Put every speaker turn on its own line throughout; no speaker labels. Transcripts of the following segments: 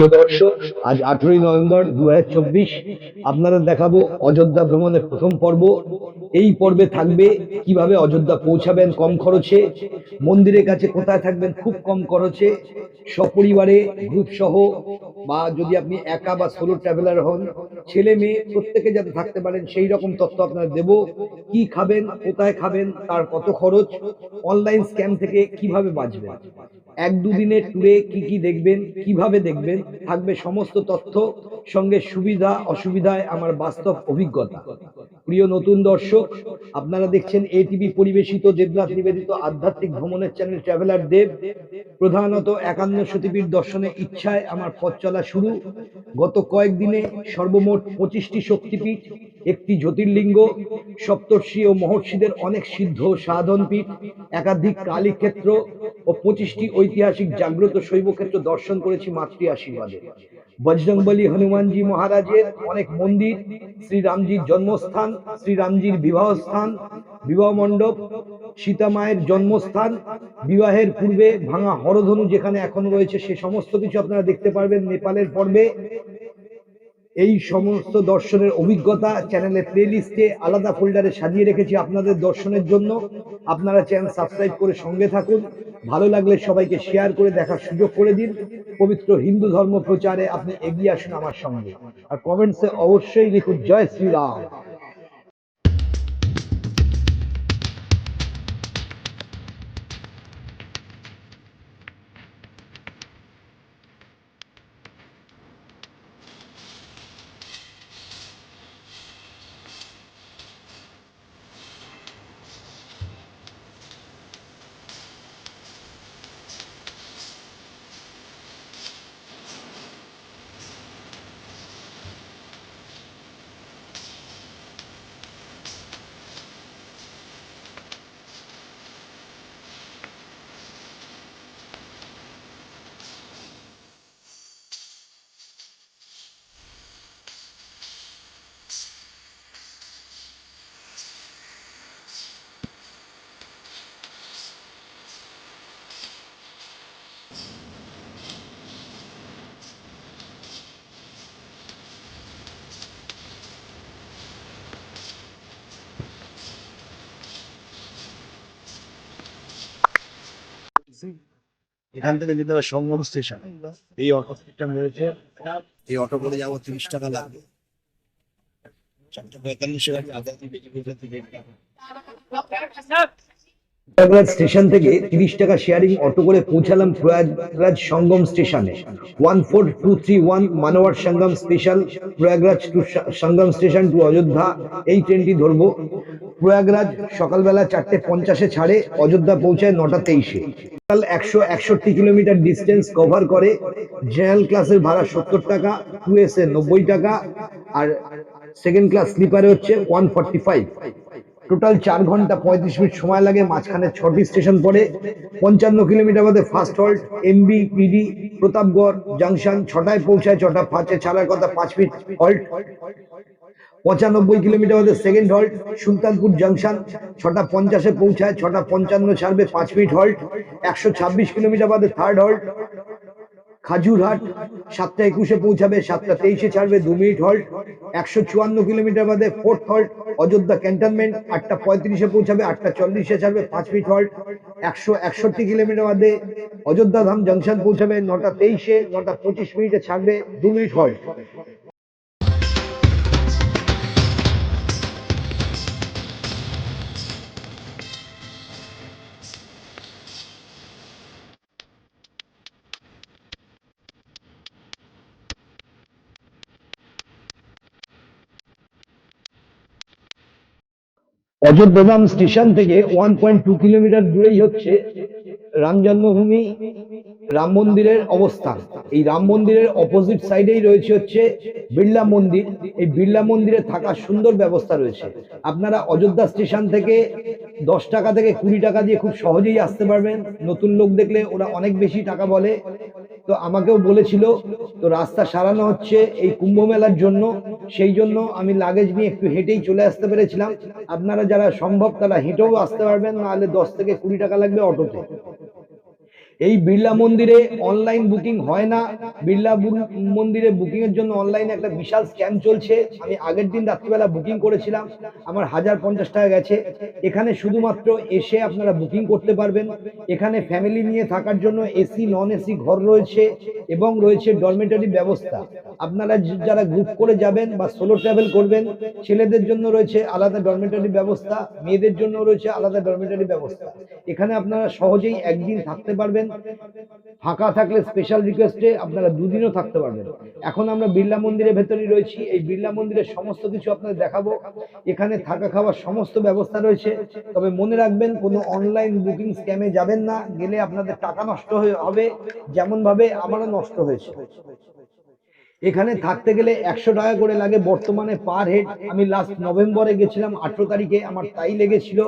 প্রিয় দর্শক আজ আঠেরোই নভেম্বর দু আপনাদের দেখাবো অযোধ্যা ভ্রমণের প্রথম পর্ব। এই পর্বে থাকবে কীভাবে অযোধ্যা পৌঁছাবেন কম খরচে, মন্দিরের কাছে কোথায় থাকবেন খুব কম খরচে, সপরিবারে গ্রুপ সহ, বা যদি আপনি একা বা সোলো ট্রাভেলার হন, ছেলে মেয়ে প্রত্যেকে যাতে থাকতে পারেন, সেই রকম তথ্য আপনাদের দেব। কি খাবেন, কোথায় খাবেন, তার কত খরচ অনলাইন স্ক্যাম থেকে কীভাবে বাঁচবেন। এক দুদিনের ট্যুরে কি কি দেখবেন কীভাবে দেখবেন থাকবে সমস্ত তথ্য সঙ্গে সুবিধা অসুবিধায় আমার বাস্তব অভিজ্ঞতা। প্রিয় নতুন দর্শক আপনারা দেখছেন এটিভি পরিবেশিত দেবনাথ নিবেদিত আধ্যাত্মিক ভ্রমণের চ্যানেল ট্রাভেলার দেব প্রধানত একান্ন সতীপীঠ দর্শনের ইচ্ছায় আমার পথ চলা শুরু। গত কয়েকদিনে সর্বমোট পঁচিশটি শক্তিপীঠ একটি জ্যোতির্লিঙ্গ, সপ্তর্ষি ও মহর্ষিদের অনেক সিদ্ধ সাধন পীঠ একাধিক কালীক্ষেত্র ও পঁচিশটি ঐতিহাসিক জাগ্রত শৈবক্ষেত্র দর্শন করেছি মাতৃ আশীর্বাদে। বজরংবলী হনুমানজি মহারাজের অনেক মন্দির, শ্রীরামজির জন্মস্থান, শ্রীরামজির বিবাহ স্থান বিবাহ মণ্ডপ সীতা মায়ের জন্মস্থান, বিবাহের পূর্বে ভাঙা হরধনু যেখানে এখন রয়েছে সে সমস্ত কিছু আপনারা দেখতে পারবেন নেপালের পর্বে। এই সমস্ত দর্শনের অভিজ্ঞতা চ্যানেলের প্লেলিস্টে আলাদা ফোল্ডারে সাজিয়ে রেখেছি আপনাদের দর্শনের জন্য। আপনারা চ্যানেল সাবস্ক্রাইব করে সঙ্গে থাকুন। ভালো লাগলে সবাইকে শেয়ার করে দেখার সুযোগ করে দিন। পবিত্র হিন্দু ধর্ম প্রচারে আপনি এগিয়ে আসুন আমার সঙ্গে। আর কমেন্টসে অবশ্যই লিখুন, জয় শ্রীরাম।
এখান থেকে যেতে হবে সঙ্গম স্টেশন। এই অটো সিস্টেম রয়েছে এই অটো করে যাব তিরিশ টাকা লাগবে। চারটে পঁয়তাল্লিশে গাড়ি
প্রয়াগরাজ স্টেশন থেকে তিরিশ টাকা শেয়ারিং অটো করে পৌঁছালাম প্রয়াগরাজ সঙ্গম স্টেশনে। One four two three one মানওয়ার Sangam special Prayagraj to Sangam station to Ayodhya, এই ট্রেনটি ধরবো। প্রয়াগরাজ সকালবেলা চারটে পঞ্চাশে ছাড়ে অযোধ্যা পৌঁছায় নটা তেইশে। টোটাল একশো একষট্টি কিলোমিটার ডিস্টেন্স কভার করে জেনারেল ক্লাসের ভাড়া সত্তর টাকা টু এস এ নব্বই টাকা, আর সেকেন্ড ক্লাস স্লিপারে হচ্ছে ওয়ান ফর্টি ফাইভ টোটাল চার ঘণ্টা পঁয়ত্রিশ মিনিট সময় লাগে, মাঝখানে ছটি স্টেশন পড়ে। পঞ্চান্ন কিলোমিটার মধ্যে first halt MB PD Pratapgarh junction, ছটায় পৌঁছায়, ছটা পাঁচে ছাড়ার কথা পাঁচ মিনিট হল্ট। পঁচানব্বই কিলোমিটার মধ্যে সেকেন্ড হল্ট, সুলতানপুর জাংশন, ছটা পঞ্চাশে পৌঁছায়, ছটা পঞ্চান্ন ছাড়বে, পাঁচ মিনিট হল্ট। একশো ছাব্বিশ কিলোমিটার বাদে থার্ড হল্ট। খাজুরহাট, সাতটা একুশে পৌঁছাবে, সাতটা তেইশে ছাড়বে দু মিনিট হল্ট একশো চুয়ান্ন কিলোমিটার বাদে ফোর্থ হল্ট অযোধ্যা ক্যান্টনমেন্ট আটটা পঁয়ত্রিশে পৌঁছাবে, আটটা চল্লিশে ছাড়বে পাঁচ মিনিট হল্ট একশো একষট্টি কিলোমিটার বাদে অযোধ্যা ধাম জংশন পৌঁছাবে, নটা তেইশে, নটা পঁচিশ মিনিটে ছাড়বে দু মিনিট হল্ট অযোধ্যাধাম স্টেশন থেকে ওয়ান পয়েন্ট টু কিলোমিটার দূরেই হচ্ছে রাম জন্মভূমি, রাম মন্দিরের অবস্থান। এই রাম মন্দিরের অপোজিট সাইডেই রয়েছে হচ্ছে বিড়লা মন্দির। এই বিড়লা মন্দিরে থাকার সুন্দর ব্যবস্থা রয়েছে। আপনারা অযোধ্যা স্টেশন থেকে দশ টাকা থেকে কুড়ি টাকা দিয়ে খুব সহজেই আসতে পারবেন। নতুন লোক দেখলে ওরা অনেক বেশি টাকা বলে। তো আমাকেও বলেছিল, তো রাস্তা সারানো হচ্ছে এই কুম্ভ মেলার জন্য। সেই জন্য আমি লাগেজ নিয়ে একটু হেঁটেই চলে আসতে পেরেছিলাম। আপনারা যারা সম্ভব তারা হেঁটেও আসতে পারবেন, নাহলে দশ থেকে কুড়ি টাকা লাগবে অটোতে। এই বিড়লা মন্দিরে অনলাইন বুকিং হয় না। বিড়লা মন্দিরে বুকিং এর জন্য অনলাইনে একটা বিশাল স্ক্যাম চলছে। আমি আগের দিন রাত্রিবেলা বুকিং করেছিলাম। আমার হাজার পঞ্চাশ টাকা গেছে। এখানে শুধুমাত্র এসে আপনারা বুকিং করতে পারবেন। এখানে ফ্যামিলি নিয়ে থাকার জন্য এসি নন এসি ঘর রয়েছে এবং রয়েছে ডরমেটরি ব্যবস্থা। আপনারা যারা গ্রুপ করে যাবেন বা সোলো ট্রাভেল করবেন, ছেলেদের জন্য রয়েছে আলাদা ডরমেটরি ব্যবস্থা, মেয়েদের জন্য রয়েছে আলাদা ডরমেটরি ব্যবস্থা। এখানে আপনারা সহজেই একদিন থাকতে পারবেন। ফাঁকা থাকলে স্পেশাল রিকোয়েস্টে আপনারা দুদিনও থাকতে পারবেন। এখন আমরা বিড়লা মন্দিরের ভেতরেই রয়েছি। এই বিড়লা মন্দিরের সমস্ত কিছু আপনাদের দেখাবো। এখানে থাকা খাওয়ার সমস্ত ব্যবস্থা রয়েছে। তবে মনে রাখবেন, কোনো অনলাইন বুকিং স্ক্যামে যাবেন না। গেলে আপনাদের টাকা নষ্ট হবে। যেমন ভাবে আমারও নষ্ট হয়েছে। এখানে থাকতে গেলে একশো টাকা করে লাগে বর্তমানে পার হেড আমি লাস্ট নভেম্বরে গেছিলাম, আঠেরো তারিখে। আমার তাই লেগেছিল।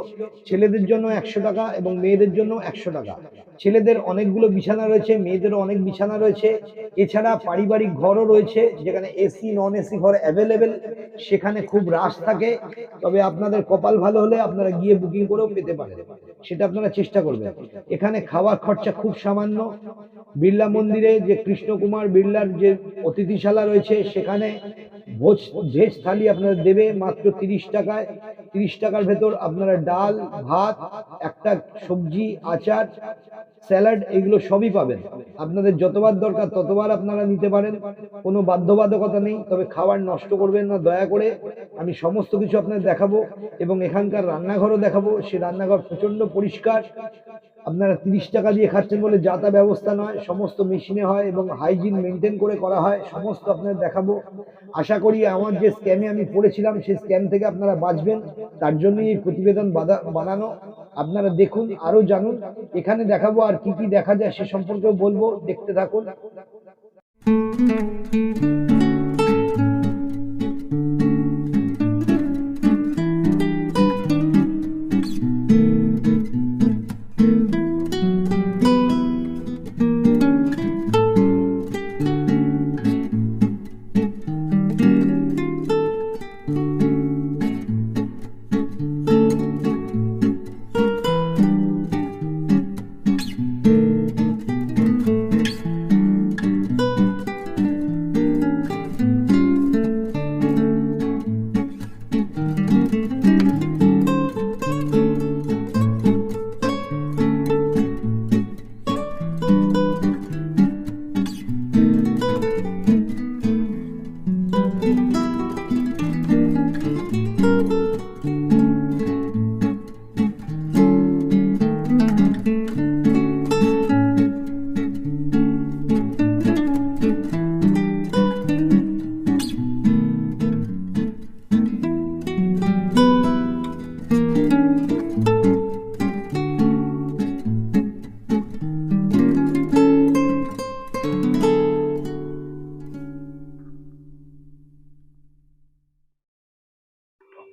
ছেলেদের জন্য একশো টাকা এবং মেয়েদের জন্য একশো টাকা। ছেলেদের অনেকগুলো বিছানা রয়েছে, মেয়েদেরও অনেক বিছানা রয়েছে। এছাড়া পারিবারিক ঘরও রয়েছে, যেখানে এসি নন এসি ঘর অ্যাভেলেবেল সেখানে খুব রাশ থাকে। তবে আপনাদের কপাল ভালো হলে আপনারা গিয়ে বুকিং করেও পেতে পারেন। সেটা আপনারা চেষ্টা করবেন। এখানে খাওয়ার খরচা খুব সামান্য। বিড়লা মন্দিরে যে কৃষ্ণকুমার বিড়লার যে অতিথিশালা রয়েছে, সেখানে ভোজ, ভেজ থালি আপনারা দেবে মাত্র তিরিশ টাকায়। তিরিশ টাকার ভেতর আপনারা ডাল, ভাত, একটা সবজি, আচার স্যালাড এগুলো সবই পাবেন। আপনাদের যতবার দরকার ততবার আপনারা নিতে পারেন। কোনো বাধ্যবাধকতা নেই, তবে খাবার নষ্ট করবেন না, দয়া করে। আমি সমস্ত কিছু আপনাদের দেখাবো এবং এখানকার রান্নাঘরও দেখাবো। সে রান্নাঘর প্রচণ্ড পরিষ্কার। আপনারা তিরিশ টাকা দিয়ে খাচ্ছেন বলে যা তা ব্যবস্থা নয়, সমস্ত মেশিনে হয় এবং হাইজিন মেনটেন করে করা হয়, সমস্ত আপনাদের দেখাবো। আশা করি আমার যে স্ক্যামে আমি পড়েছিলাম, সেই স্ক্যাম থেকে আপনারা বাঁচবেন। তার জন্যই এই প্রতিবেদন বাদা- বানানো। আপনারা দেখুন, আরও জানুন। এখানে দেখাবো আর কি কি দেখা যায় সে সম্পর্কেও বলব। দেখতে থাকুন।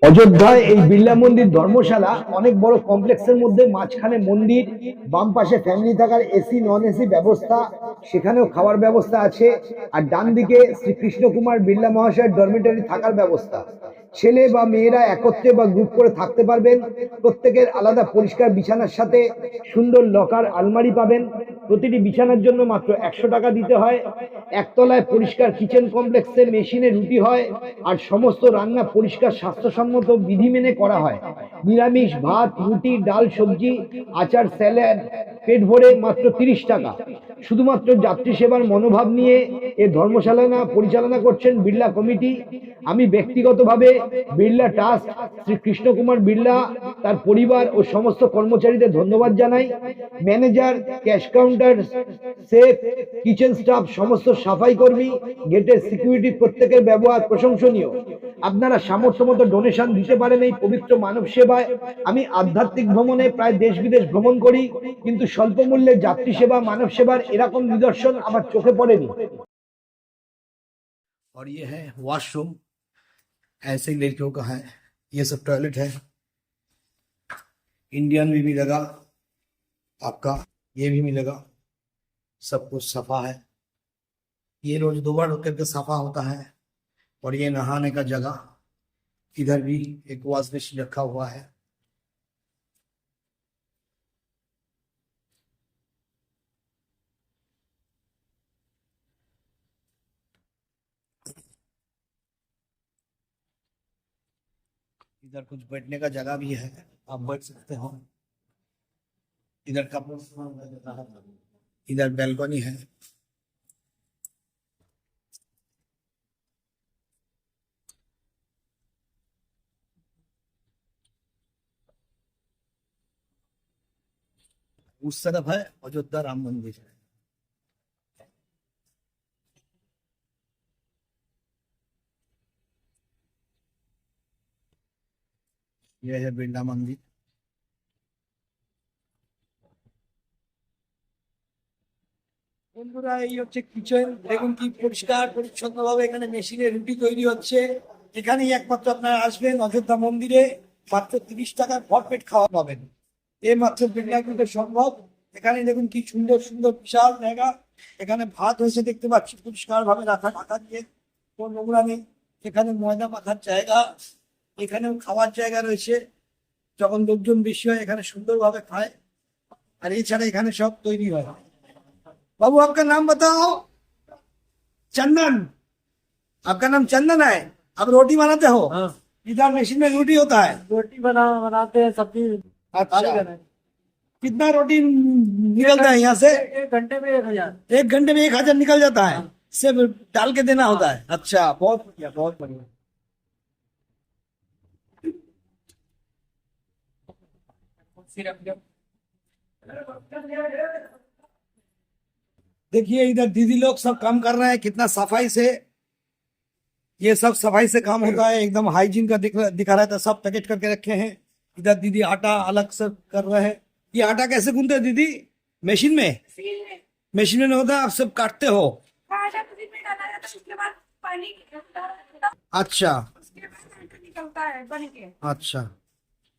অযোধ্যায় এই বিড়লা মন্দির ধর্মশালা অনেক বড় কমপ্লেক্সের মধ্যে মাঝখানে মন্দির, বাম পাশে ফ্যামিলি থাকার এসি নন এসি ব্যবস্থা, সেখানেও খাওয়ার ব্যবস্থা আছে, আর ডান দিকে শ্রীকৃষ্ণ কুমার বিড়লা মহাশয়ের ডরমিটারি থাকার ব্যবস্থা। ছেলে বা মেয়েরা একত্রে বা গ্রুপ করে থাকতে পারবেন। প্রত্যেকের আলাদা পরিষ্কার বিছানার সাথে সুন্দর লকার আলমারি পাবেন। প্রতিটি বিছানার জন্য মাত্র একশো টাকা দিতে হয়। একতলায় পরিষ্কার কিচেন কমপ্লেক্সে মেশিনে রুটি হয় আর সমস্ত রান্না পরিষ্কার স্বাস্থ্যসম্মত বিধি মেনে করা হয়। নিরামিষ ভাত, রুটি, ডাল, সবজি, আচার স্যালাড পেট ভরে মাত্র তিরিশ টাকা। শুধুমাত্র যাত্রী সেবার মনোভাব নিয়ে এ ধর্মশালা পরিচালনা করছেন বিড়লা কমিটি। আমি ব্যক্তিগতভাবে বিড়লা ট্রাস্ট, শ্রী কৃষ্ণকুমার বিড়লা, তার পরিবার ও সমস্ত কর্মচারীদের ধন্যবাদ জানাই। Manager, cash counter chef kitchen staff, সমস্ত সাফাই কর্মী, গেটের সিকিউরিটি প্রত্যেকের ব্যবহার প্রশংসনীয়। আপনারা সামর্থ্য মতো ডোনেশন দিতে পারেন এই পবিত্র মানব সেবায় আমি আধ্যাত্মিক ভ্রমণে প্রায় দেশ বিদেশ ভ্রমণ করি কিন্তু স্বল্প মূল্যে যাত্রী সেবা মানব সেবার এরকম নিদর্শন আমার চোখে পড়েনি
और ये है वॉशरूम ऐसे ही लड़कियों का है ये सब टॉयलेट है इंडियन भी मिलेगा आपका ये भी मिलेगा सब कुछ सफा है ये रोज दो बार करके सफा होता है और ये नहाने का जगह इधर भी एक वॉश बेसिन रखा हुआ है।
इधर कुछ बैठने का जगह भी है, आप बैठ सकते हो। इधर कपड़ों इधर बेलकोनी है। उस तरफ है अयोध्या राम मंदिर यह है बिरला मंदिर বন্ধুরা এই হচ্ছে কিচেন দেখুন কি পরিষ্কার পরিচ্ছন্ন ভাবে এখানে মেশিনে রুটি তৈরি হচ্ছে এখানেই একমাত্র আপনারা আসবেন অযোধ্যা মন্দিরে মাত্র তিরিশ টাকার ভরপেট খাওয়া পাবেন এই মাত্র বিড়লাগুলিতে সম্ভব এখানে দেখুন কি সুন্দর সুন্দর বিশাল জায়গা এখানে ভাত হয়েছে দেখতে পাচ্ছি পরিষ্কার ভাবে রাখা টাকা দিয়ে কোনো নোংরা নেই এখানে ময়দা মাখার জায়গা এখানেও খাওয়ার জায়গা রয়েছে যখন লোকজন বেশি হয় এখানে সুন্দরভাবে খায় আর এছাড়া এখানে সব তৈরি হয় बाबू आपका नाम बताओ चंदन आपका नाम चंदन है आप रोटी बनाते हो
हाँ
इधर मशीन में रोटी होता है
रोटी बना बनाते हैं सब्जी
अच्छा। कितना रोटी निकलता है यहाँ से?
एक घंटे में एक हज़ार।
एक घंटे में एक हज़ार निकल जाता है? सिर्फ़ डाल के देना होता है? अच्छा बहुत बढ़िया बहुत बढ़िया। देखिए इधर दीदी लोग सब काम कर रहे हैं कितना सफ़ाई से ये सब सफ़ाई से काम होता है एकदम हाइजीन का दिख दिखा रहा था सब पैकेट करके रखे हैं। इधर दीदी आटा अलग से कर रहे हैं। ये आटा कैसे गूंथते हैं दीदी? मशीन में? मशीन में नहीं होता आप सब काटते हो?
है
अच्छा।
उसके बाद आटा निकलता है
अच्छा।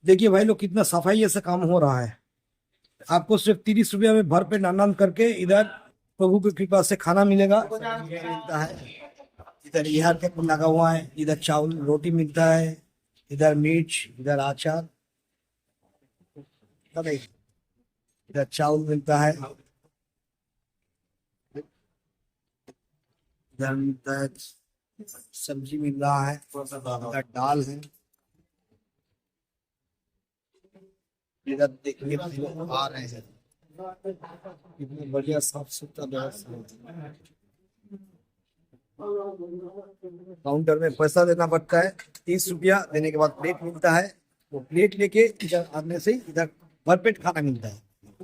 देखिए भाई लोग कितना सफ़ाई से काम हो रहा है। आपको सिर्फ़ तीस रुपया में भर पे आनंद करके इधर प्रभु की कृपा से खाना मिलेगा। मिलता है इधर यहाँ लगा हुआ है इधर चावल रोटी मिलता है इधर मिर्च इधर एक- इधर चावल मिलता है। सब्ज़ी मिल रहा है। दाल है। इधर देखिए, आ रहे हैं। बढ़िया साफ़ सुथरा व्यवस्था। है काउंटर में पैसा देना पड़ता है। तीस रुपया देने के बाद प्लेट मिलता है। वो प्लेट लेके इधर आने से इधर भरपेट खाना मिलता है।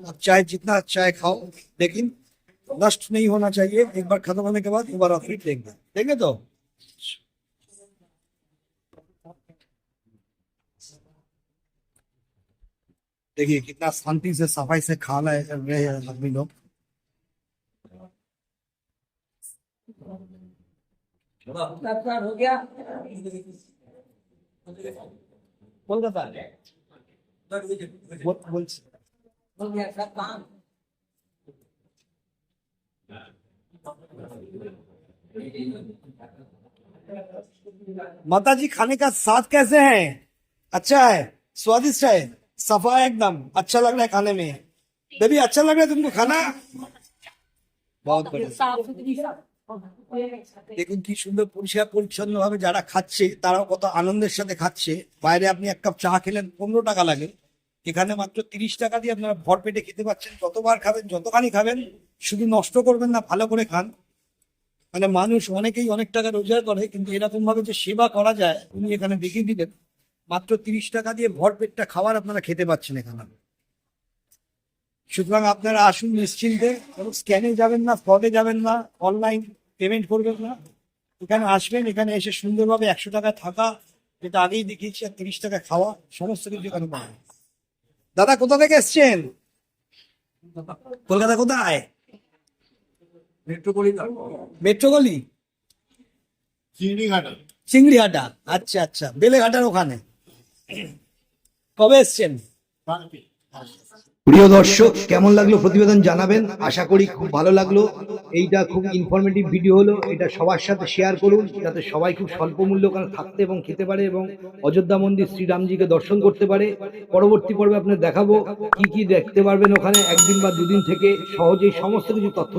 आप चाहे जितना चाय खाओ लेकिन नष्ट नहीं होना चाहिए। एक बार खत्म होने के बाद दोबारा फिर देंगे। देंगे तो? देखिए कितना शांति से सफ़ाई से खाना है कर रहे हैं आदमी लोग।
हो गया।
कोलकाता। माता जी खाने का स्वाद कैसे है? अच्छा है स्वादिष्ट है सफ़ा है एकदम अच्छा लग रहा है खाने में। बेबी अच्छा लग रहा है तुमको खाना? बहुत बढ़िया।
साफ़ सुथरी
দেখুন কি সুন্দর পরিষ্কার পরিচ্ছন্ন ভাবে যারা খাচ্ছে, তারাও কত আনন্দের সাথে খাচ্ছে। বাইরে আপনি এক কাপ চা খেলেন, পনেরো টাকা লাগে। এখানে মাত্র তিরিশ টাকা দিয়ে আপনারা ভর পেটে খেতে পাচ্ছেন। যতবার খাবেন, যতখানি খাবেন, শুধু নষ্ট করবেন না, ভালো করে খান। মানে মানুষ অনেকেই অনেক টাকা রোজগার করে, কিন্তু এরকম ভাবে যে সেবা করা যায়, উনি এখানে দেখিয়ে দিলেন, মাত্র তিরিশ টাকা দিয়ে ভর পেটটা খাবার আপনারা খেতে পাচ্ছেন এখানে। সুতরাং আপনারা আসুন নিশ্চিন্তে কোনো স্ক্যানে যাবেন না ফ্রডে যাবেন না অনলাইন পেমেন্ট করবেন না। এখানে আসবেন এখানে এসে সুন্দরভাবে একশো টাকা থাকা যেটা আগেই দেখিয়েছি আর তিরিশ টাকা খাওয়া সমস্ত কিছু এখানে পাবেন। দাদা কোথা থেকে এসছেন? কলকাতা কোথায়? মেট্রো গলি চিংড়িহাটা আচ্ছা আচ্ছা। বেলেঘাটার ওখানে। কবে এসছেন?
প্রিয় দর্শক, কেমন লাগল প্রতিবেদন জানাবেন? আশা করি খুব ভালো লাগল। এইটা খুব ইনফরমেটিভ ভিডিও হলো। এটা সবার সাথে শেয়ার করুন, যাতে সবাই খুব স্বল্প মূল্য ওখানে থাকতে এবং খেতে পারে এবং অযোধ্যা মন্দির শ্রীরামজিকে দর্শন করতে পারে। পরবর্তী পর্বে আপনার দেখাবো কি কি দেখতে পারবেন ওখানে, একদিন বা দুদিন থেকে সহজেই সমস্ত কিছু তথ্য